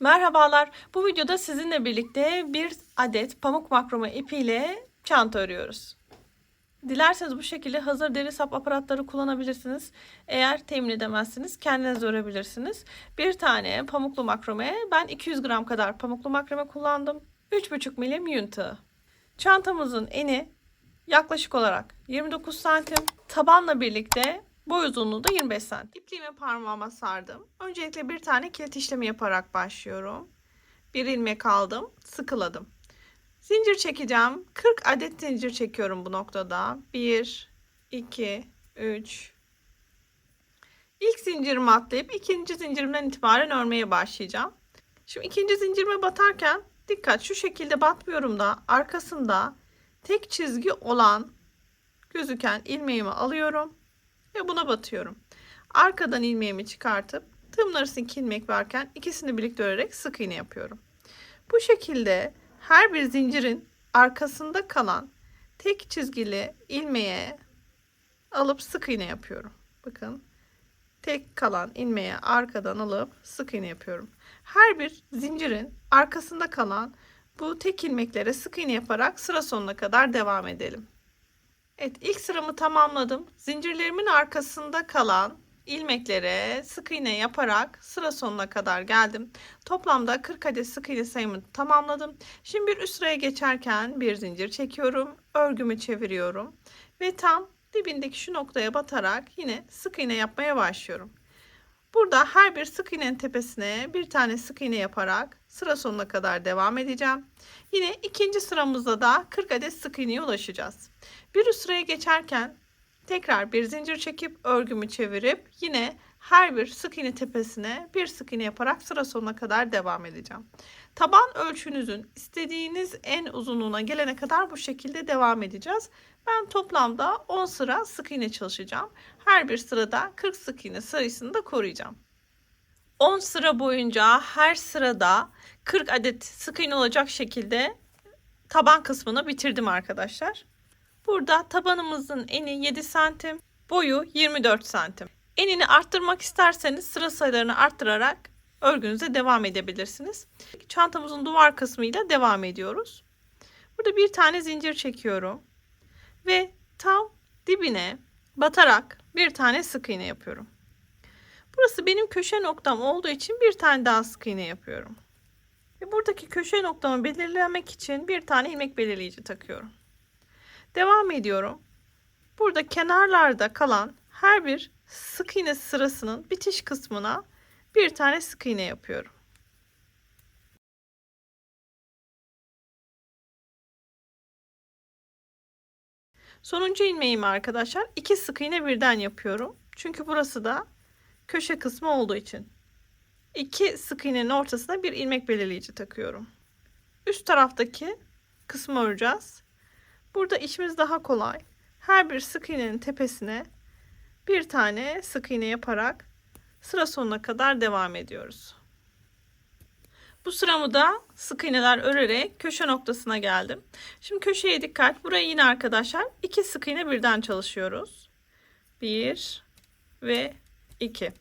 Merhabalar. Bu videoda sizinle birlikte bir adet pamuk makrome ipiyle çanta örüyoruz. Dilerseniz bu şekilde hazır deri sap aparatları kullanabilirsiniz. Eğer temin edemezsiniz kendiniz örebilirsiniz. Bir tane pamuklu makrome ben 200 gram kadar pamuklu makrome kullandım. 3,5 milim yün tığı. Çantamızın eni yaklaşık olarak 29 santim. Tabanla birlikte boy uzunluğu da 25 santim. İpliğimi parmağıma sardım. Öncelikle bir tane kilit işlemi yaparak başlıyorum. Bir ilmek aldım, sıkıladım. Zincir çekeceğim. 40 adet zincir çekiyorum bu noktada. 1, 2, 3. İlk zincirimi atlayıp ikinci zincirimden itibaren örmeye başlayacağım. Şimdi ikinci zincirime batarken dikkat şu şekilde batmıyorum da arkasında tek çizgi olan gözüken ilmeğimi alıyorum ve buna batıyorum. Arkadan ilmeğimi çıkartıp tığımın arasındaki ilmek varken ikisini birlikte örerek sık iğne yapıyorum. Bu şekilde her bir zincirin arkasında kalan tek çizgili ilmeğe alıp sık iğne yapıyorum. Bakın tek kalan ilmeğe arkadan alıp sık iğne yapıyorum. Her bir zincirin arkasında kalan bu tek ilmeklere sık iğne yaparak sıra sonuna kadar devam edelim. Evet ilk sıramı tamamladım. Zincirlerimin arkasında kalan ilmeklere sık iğne yaparak sıra sonuna kadar geldim. Toplamda 40 adet sık iğne sayımı tamamladım. Şimdi bir üst sıraya geçerken bir zincir çekiyorum. Örgümü çeviriyorum. Ve tam dibindeki şu noktaya batarak yine sık iğne yapmaya başlıyorum. Burada her bir sık iğnenin tepesine bir tane sık iğne yaparak sıra sonuna kadar devam edeceğim. Yine ikinci sıramızda da 40 adet sık iğneye ulaşacağız. Bir üst sıraya geçerken tekrar bir zincir çekip örgümü çevirip yine her bir sık iğne tepesine bir sık iğne yaparak sıra sonuna kadar devam edeceğim. Taban ölçünüzün istediğiniz en uzunluğuna gelene kadar bu şekilde devam edeceğiz. Ben toplamda 10 sıra sık iğne çalışacağım. Her bir sırada 40 sık iğne sayısını da koruyacağım. 10 sıra boyunca her sırada 40 adet sık iğne olacak şekilde taban kısmını bitirdim arkadaşlar. Burada tabanımızın eni 7 santim, boyu 24 santim. Enini arttırmak isterseniz sıra sayılarını arttırarak örgünüze devam edebilirsiniz. Çantamızın duvar kısmıyla devam ediyoruz. Burada bir tane zincir çekiyorum ve tam dibine batarak bir tane sık iğne yapıyorum. Burası benim köşe noktam olduğu için bir tane daha sık iğne yapıyorum. Ve buradaki köşe noktamı belirlemek için bir tane ilmek belirleyici takıyorum. Devam ediyorum. Burada kenarlarda kalan her bir sık iğne sırasının bitiş kısmına bir tane sık iğne yapıyorum. Sonuncu ilmeğimi arkadaşlar iki sık iğne birden yapıyorum. Çünkü burası da köşe kısmı olduğu için. İki sık iğnenin ortasına bir ilmek belirleyici takıyorum. Üst taraftaki kısmı öreceğiz. Burada işimiz daha kolay. Her bir sık iğnenin tepesine bir tane sık iğne yaparak sıra sonuna kadar devam ediyoruz. Bu sıramı da sık iğneler örerek köşe noktasına geldim. Şimdi köşeye dikkat. Buraya yine arkadaşlar iki sık iğne birden çalışıyoruz. Bir ve iki.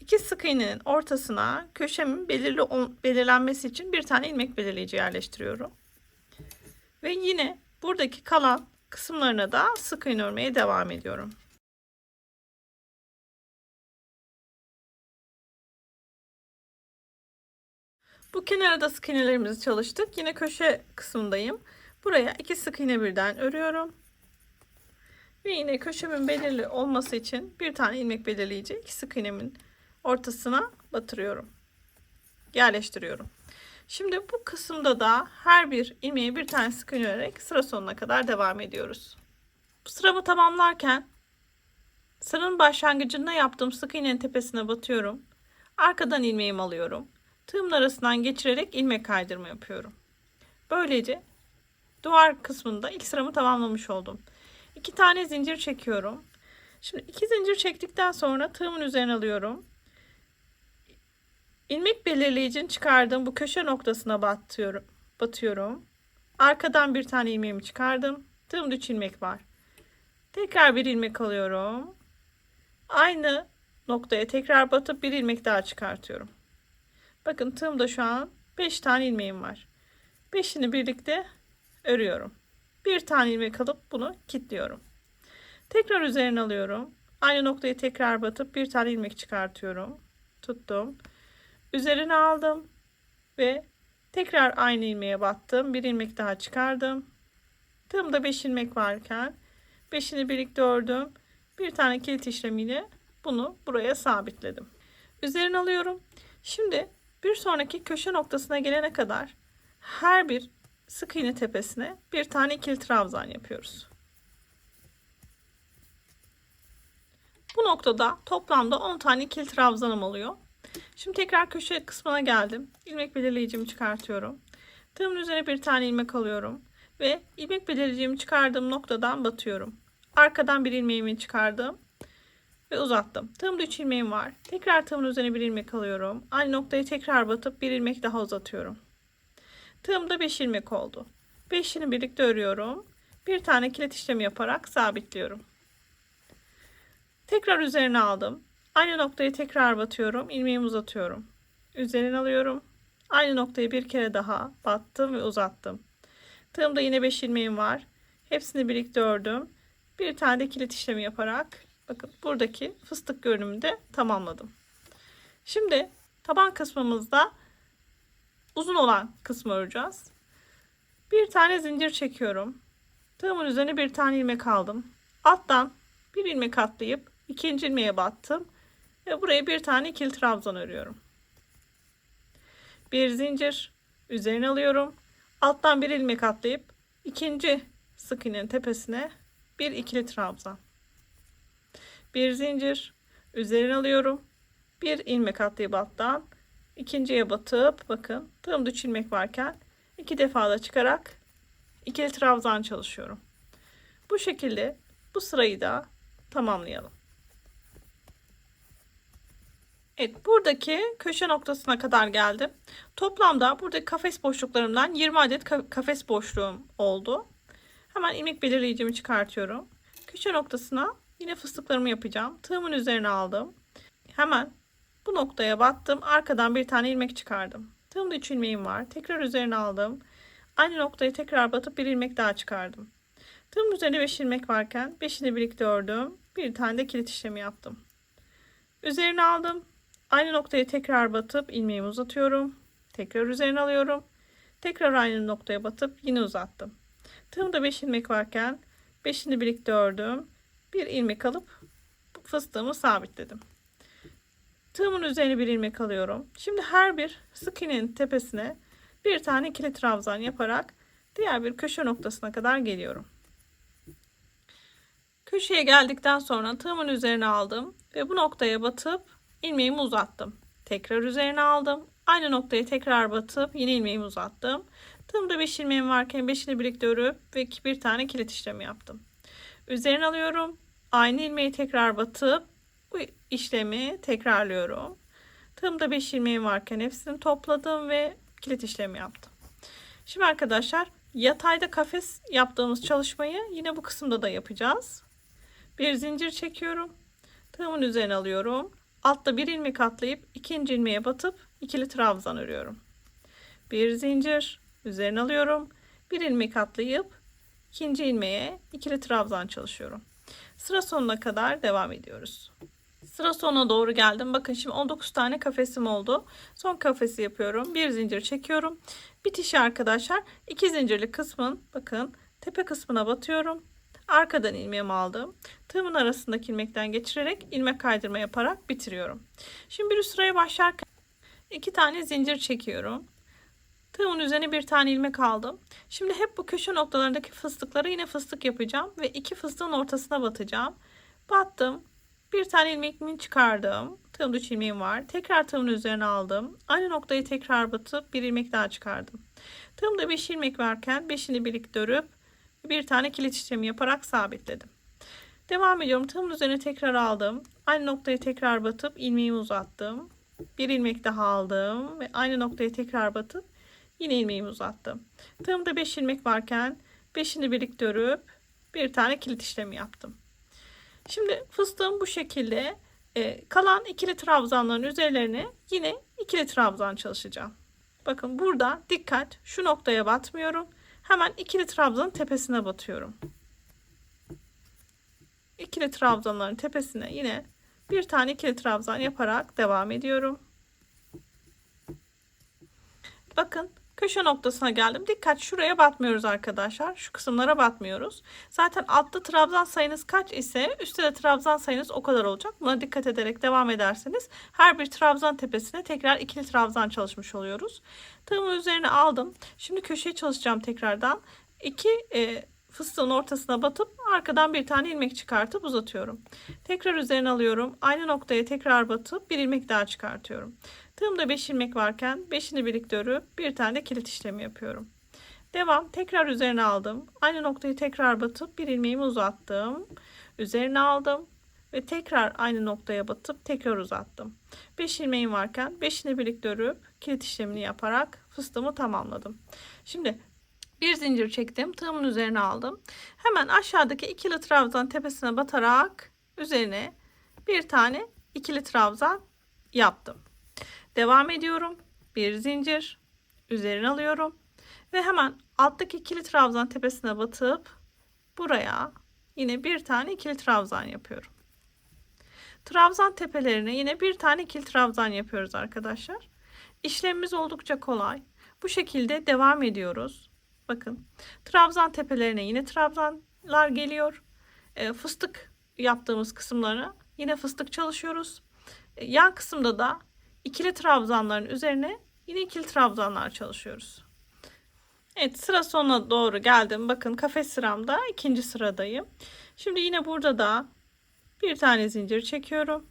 İki sık iğnenin ortasına köşemin belirli belirlenmesi için bir tane ilmek belirleyici yerleştiriyorum. Ve yine buradaki kalan kısımlarına da sık iğne örmeye devam ediyorum. Bu kenara da sık iğnelerimizi çalıştık. Yine köşe kısmındayım. Buraya iki sık iğne birden örüyorum. Ve yine köşemin belirli olması için bir tane ilmek belirleyici iki sık iğnemin ortasına batırıyorum. Yerleştiriyorum. Şimdi bu kısımda da her bir ilmeğe bir tane sık iğne sıra sonuna kadar devam ediyoruz. Bu sıramı tamamlarken sıranın başlangıcında yaptığım sık iğnenin tepesine batıyorum. Arkadan ilmeğimi alıyorum. Tığımın arasından geçirerek ilmek kaydırma yapıyorum. Böylece duvar kısmında ilk sıramı tamamlamış oldum. İki tane zincir çekiyorum. Şimdi iki zincir çektikten sonra tığımın üzerine alıyorum. İlmek belirleyicini çıkardığım bu köşe noktasına batıyorum. batıyorum. Arkadan bir tane ilmeğimi çıkardım. Tığımda 3 ilmek var. Tekrar bir ilmek alıyorum. Aynı noktaya tekrar batıp bir ilmek daha çıkartıyorum. Bakın tığımda şu an 5 tane ilmeğim var. 5'ini birlikte örüyorum. Bir tane ilmek alıp bunu kilitliyorum. Tekrar üzerine alıyorum. Aynı noktayı tekrar batıp bir tane ilmek çıkartıyorum. Tuttum. Üzerine aldım ve tekrar aynı ilmeğe battım. Bir ilmek daha çıkardım. Tığımda 5 ilmek varken 5'ini birlikte ördüm. Bir tane kilit işlemiyle bunu buraya sabitledim. Üzerine alıyorum. Şimdi bir sonraki köşe noktasına gelene kadar her bir sık iğne tepesine bir tane ikili trabzan yapıyoruz. Bu noktada toplamda 10 tane ikili trabzanım oluyor. Şimdi tekrar köşe kısmına geldim. İlmek belirleyicimi çıkartıyorum. Tığımın üzerine bir tane ilmek alıyorum ve ilmek belirleyicimi çıkardığım noktadan batıyorum. Arkadan bir ilmeğimi çıkardım ve uzattım. Tığımda 3 ilmeğim var. Tekrar tığımın üzerine bir ilmek alıyorum. Aynı noktayı tekrar batıp bir ilmek daha uzatıyorum. Tığımda 5 ilmek oldu. 5'ini birlikte örüyorum. Bir tane kilit işlemi yaparak sabitliyorum. Tekrar üzerine aldım. Aynı noktayı tekrar batıyorum. ilmeğimi uzatıyorum. Üzerine alıyorum. Aynı noktayı bir kere daha battım ve uzattım. Tığımda yine 5 ilmeğim var. Hepsini birlikte ördüm. Bir tane de kilit işlemi yaparak bakın buradaki fıstık görünümü de tamamladım. Şimdi taban kısmımızda uzun olan kısmı öreceğiz. Bir tane zincir çekiyorum. Tığımın üzerine bir tane ilmek aldım. Alttan bir ilmek atlayıp ikinci ilmeğe battım ve buraya bir tane ikili trabzan örüyorum. Bir zincir üzerine alıyorum. Alttan bir ilmek atlayıp ikinci sık iğnenin tepesine bir ikili trabzan. Bir zincir üzerine alıyorum. Bir ilmek atlayıp alttan ikinciye batıp bakın tığımda 3 ilmek varken iki defa da çıkarak ikili trabzan çalışıyorum. Bu şekilde bu sırayı da tamamlayalım. Evet buradaki köşe noktasına kadar geldim. Toplamda buradaki kafes boşluklarımdan 20 adet kafes boşluğum oldu. Hemen ilmek belirleyicimi çıkartıyorum. Köşe noktasına yine fıstıklarımı yapacağım. Tığımın üzerine aldım. Hemen bu noktaya battım. Arkadan bir tane ilmek çıkardım. Tığımda 3 ilmeğim var. Tekrar üzerine aldım. Aynı noktayı tekrar batıp bir ilmek daha çıkardım. Tığım üzerine 5 ilmek varken 5'ini birlikte ördüm. Bir tane de kilit işlemi yaptım. Üzerine aldım. Aynı noktaya tekrar batıp ilmeğimi uzatıyorum. Tekrar üzerine alıyorum. Tekrar aynı noktaya batıp yine uzattım. Tığımda 5 ilmek varken 5'ini birlikte ördüm. Bir ilmek alıp fıstığımı sabitledim. Tığımın üzerine bir ilmek alıyorum. Şimdi her bir sık iğnenin tepesine bir tane ikili trabzan yaparak diğer bir köşe noktasına kadar geliyorum. Köşeye geldikten sonra tığımın üzerine aldım ve bu noktaya batıp ilmeğimi uzattım. Tekrar üzerine aldım. Aynı noktaya tekrar batıp yine ilmeğimi uzattım. Tığımda 5 ilmeğim varken 5'ini birlikte örüp ve bir tane kilit işlemi yaptım. Üzerine alıyorum. Aynı ilmeği tekrar batıp bu işlemi tekrarlıyorum. Tığımda 5 ilmeğim varken hepsini topladım ve kilit işlemi yaptım. Şimdi arkadaşlar yatayda kafes yaptığımız çalışmayı yine bu kısımda da yapacağız. Bir zincir çekiyorum. Tığımın üzerine alıyorum. Altta bir ilmek atlayıp ikinci ilmeğe batıp ikili trabzan örüyorum. Bir zincir üzerine alıyorum. Bir ilmek atlayıp ikinci ilmeğe ikili trabzan çalışıyorum. Sıra sonuna kadar devam ediyoruz. Sıra sonuna doğru geldim. Bakın şimdi 19 tane kafesim oldu. Son kafesi yapıyorum. Bir zincir çekiyorum. Bitişi arkadaşlar iki zincirli kısmın bakın tepe kısmına batıyorum. Arkadan ilmeğimi aldım. Tığımın arasındaki ilmekten geçirerek ilmek kaydırma yaparak bitiriyorum. Şimdi bir üst sıraya başlarken iki tane zincir çekiyorum. Tığımın üzerine bir tane ilmek aldım. Şimdi hep bu köşe noktalarındaki fıstıkları yine fıstık yapacağım ve iki fıstığın ortasına batacağım. Battım. Bir tane ilmeğimi çıkardım. Tığımda 3 ilmeğim var. Tekrar tığımın üzerine aldım. Aynı noktayı tekrar batıp bir ilmek daha çıkardım. Tığımda 5 ilmek varken 5'ini birlikte örüp bir tane kilit işlemi yaparak sabitledim. Devam ediyorum. Tığımın üzerine tekrar aldım. Aynı noktayı tekrar batıp ilmeğimi uzattım. Bir ilmek daha aldım ve aynı noktayı tekrar batıp yine ilmeğimi uzattım. Tığımda 5 ilmek varken 5'ini birlikte örüp bir tane kilit işlemi yaptım. Şimdi fıstığım bu şekilde e, kalan ikili trabzanların üzerlerine yine ikili trabzan çalışacağım. Bakın burada dikkat şu noktaya batmıyorum. Hemen ikili trabzanın tepesine batıyorum. İkili trabzanların tepesine yine bir tane ikili trabzan yaparak devam ediyorum. Bakın köşe noktasına geldim. Dikkat şuraya batmıyoruz arkadaşlar. Şu kısımlara batmıyoruz. Zaten altta trabzan sayınız kaç ise üstte de trabzan sayınız o kadar olacak. Buna dikkat ederek devam ederseniz her bir trabzan tepesine tekrar ikili trabzan çalışmış oluyoruz. Tığımın üzerine aldım. Şimdi köşeyi çalışacağım tekrardan. İki e, fıstığın ortasına batıp arkadan bir tane ilmek çıkartıp uzatıyorum. Tekrar üzerine alıyorum. Aynı noktaya tekrar batıp bir ilmek daha çıkartıyorum. Tığımda 5 ilmek varken 5'ini birlikte örüp bir tane de kilit işlemi yapıyorum. Devam. Tekrar üzerine aldım. Aynı noktayı tekrar batıp bir ilmeğimi uzattım. Üzerine aldım ve tekrar aynı noktaya batıp tekrar uzattım. 5 ilmeğim varken 5'ini birlikte örüp kilit işlemini yaparak fıstığımı tamamladım. Şimdi bir zincir çektim. Tığımın üzerine aldım. Hemen aşağıdaki ikili trabzan tepesine batarak üzerine bir tane ikili trabzan yaptım. Devam ediyorum. Bir zincir üzerine alıyorum ve hemen alttaki ikili trabzan tepesine batıp buraya yine bir tane ikili trabzan yapıyorum. Trabzan tepelerine yine bir tane ikili trabzan yapıyoruz arkadaşlar. İşlemimiz oldukça kolay. Bu şekilde devam ediyoruz. Bakın trabzan tepelerine yine trabzanlar geliyor. E, fıstık yaptığımız kısımlara yine fıstık çalışıyoruz. E, yan kısımda da ikili trabzanların üzerine yine ikili trabzanlar çalışıyoruz. Evet sıra sonuna doğru geldim. Bakın kafes sıramda ikinci sıradayım. Şimdi yine burada da bir tane zincir çekiyorum.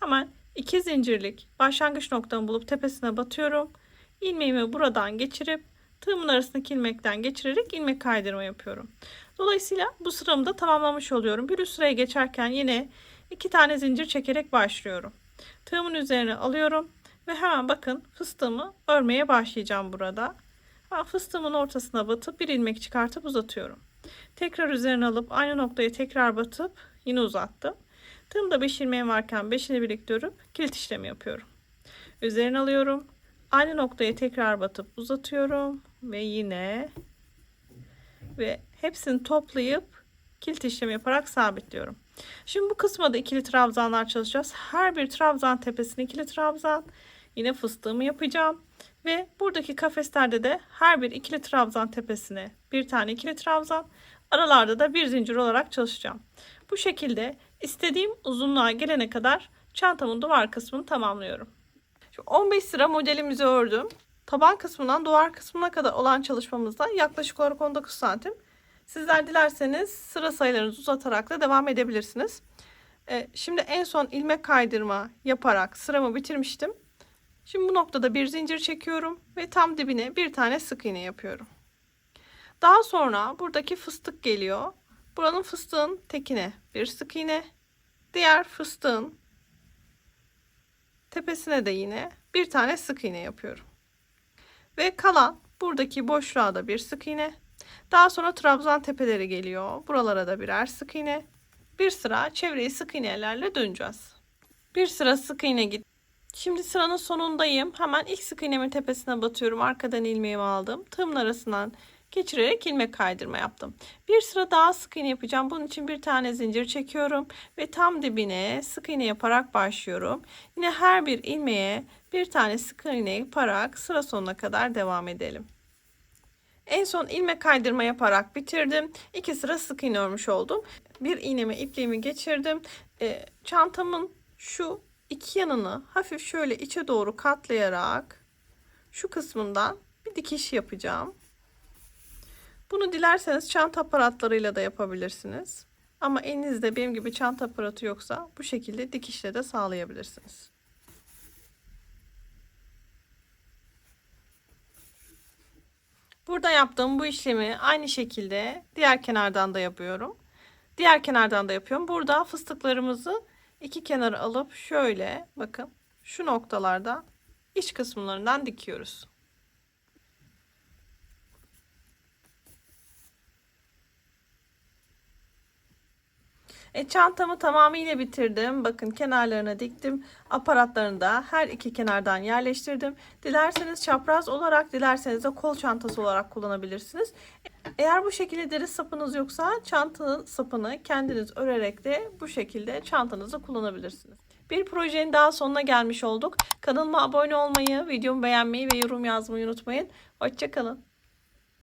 Hemen iki zincirlik başlangıç noktamı bulup tepesine batıyorum. İlmeğimi buradan geçirip tığımın arasındaki ilmekten geçirerek ilmek kaydırma yapıyorum. Dolayısıyla bu sıramı da tamamlamış oluyorum. Bir üst sıraya geçerken yine iki tane zincir çekerek başlıyorum. Tığımın üzerine alıyorum ve hemen bakın fıstığımı örmeye başlayacağım burada. Ben fıstığımın ortasına batıp bir ilmek çıkartıp uzatıyorum. Tekrar üzerine alıp aynı noktaya tekrar batıp yine uzattım. Tığımda 5 ilmeğim varken 5'ini birlikte örüp kilit işlemi yapıyorum. Üzerine alıyorum. Aynı noktaya tekrar batıp uzatıyorum ve yine ve hepsini toplayıp kilit işlemi yaparak sabitliyorum. Şimdi bu kısma ikili trabzanlar çalışacağız. Her bir trabzan tepesine ikili trabzan. Yine fıstığımı yapacağım. Ve buradaki kafeslerde de her bir ikili trabzan tepesine bir tane ikili trabzan. Aralarda da bir zincir olarak çalışacağım. Bu şekilde istediğim uzunluğa gelene kadar çantamın duvar kısmını tamamlıyorum. Şimdi 15 sıra modelimizi ördüm. Taban kısmından duvar kısmına kadar olan çalışmamızda yaklaşık olarak 19 santim. Sizler dilerseniz sıra sayılarınızı uzatarak da devam edebilirsiniz. Ee, şimdi en son ilmek kaydırma yaparak sıramı bitirmiştim. Şimdi bu noktada bir zincir çekiyorum ve tam dibine bir tane sık iğne yapıyorum. Daha sonra buradaki fıstık geliyor. Buranın fıstığın tekine bir sık iğne, diğer fıstığın tepesine de yine bir tane sık iğne yapıyorum. Ve kalan buradaki boşluğa da bir sık iğne. Daha sonra trabzan tepeleri geliyor. Buralara da birer sık iğne. Bir sıra çevreyi sık iğnelerle döneceğiz. Bir sıra sık iğne git. Şimdi sıranın sonundayım. Hemen ilk sık iğnemin tepesine batıyorum. Arkadan ilmeğimi aldım. Tığımın arasından geçirerek ilmek kaydırma yaptım. Bir sıra daha sık iğne yapacağım. Bunun için bir tane zincir çekiyorum ve tam dibine sık iğne yaparak başlıyorum. Yine her bir ilmeğe bir tane sık iğne yaparak sıra sonuna kadar devam edelim. En son ilmek kaydırma yaparak bitirdim. İki sıra sık iğne örmüş oldum. Bir iğnemi ipliğimi geçirdim. E, çantamın şu iki yanını hafif şöyle içe doğru katlayarak şu kısmından bir dikiş yapacağım. Bunu dilerseniz çanta aparatlarıyla da yapabilirsiniz. Ama elinizde benim gibi çanta aparatı yoksa bu şekilde dikişle de sağlayabilirsiniz. Burada yaptığım bu işlemi aynı şekilde diğer kenardan da yapıyorum. Diğer kenardan da yapıyorum. Burada fıstıklarımızı iki kenara alıp şöyle bakın şu noktalarda iç kısımlarından dikiyoruz. E, çantamı tamamıyla bitirdim. Bakın kenarlarına diktim. Aparatlarını da her iki kenardan yerleştirdim. Dilerseniz çapraz olarak, dilerseniz de kol çantası olarak kullanabilirsiniz. Eğer bu şekilde deri sapınız yoksa çantanın sapını kendiniz örerek de bu şekilde çantanızı kullanabilirsiniz. Bir projenin daha sonuna gelmiş olduk. Kanalıma abone olmayı, videomu beğenmeyi ve yorum yazmayı unutmayın. Hoşçakalın.